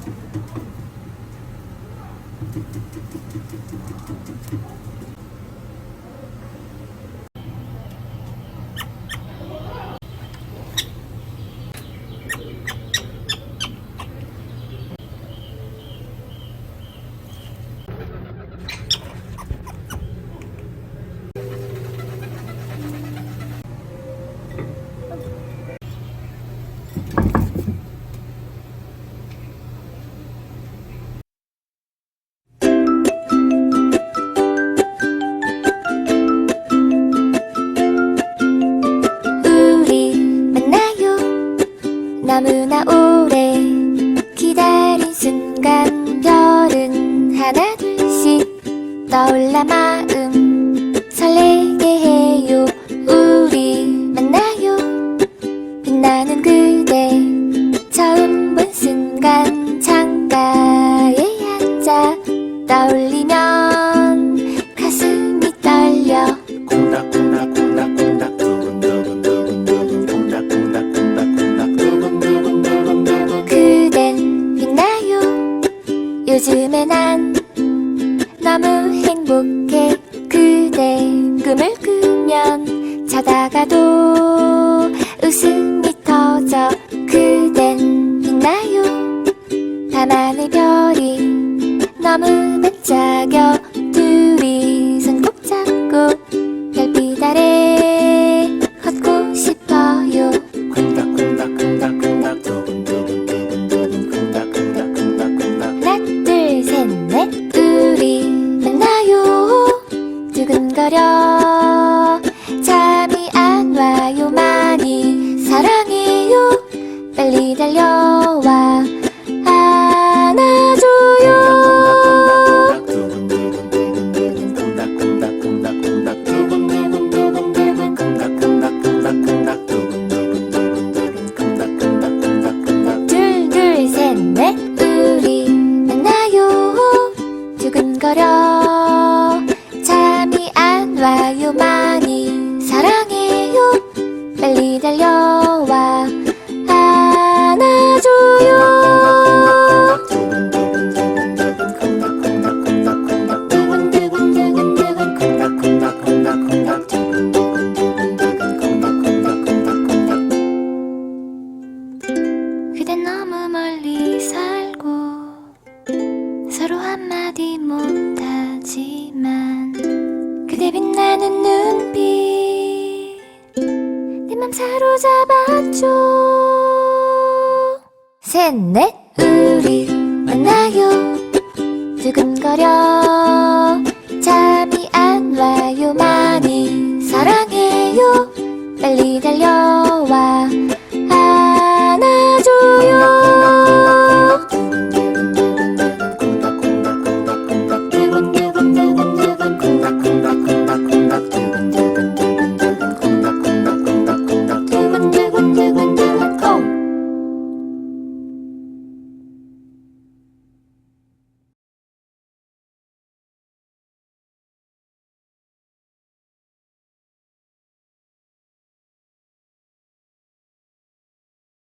Thank you. 너무나 오래 기다린 순간 별은 하나 둘씩 떠올라 마음 설레게 해요. 우리 만나요. 빛나는 그대 처음 본 순간 창가에 앉아 떠올리면 요즘에 난 너무 행복해. 그대 꿈을 꾸면 자다가도 웃음이 터져 그댄 빛나요? 밤하늘 별이 너무 반짝여 두근거려. 잠이 안 와요 많이. 사랑해요. 빨리 달려 많이 사랑해요. 빨리 달려와 안아줘요. 살고 서로 한마디 못하지만 빛나는 눈빛. 내 맘 사로잡았죠. 셋넷. 우리 만나요. 두근거려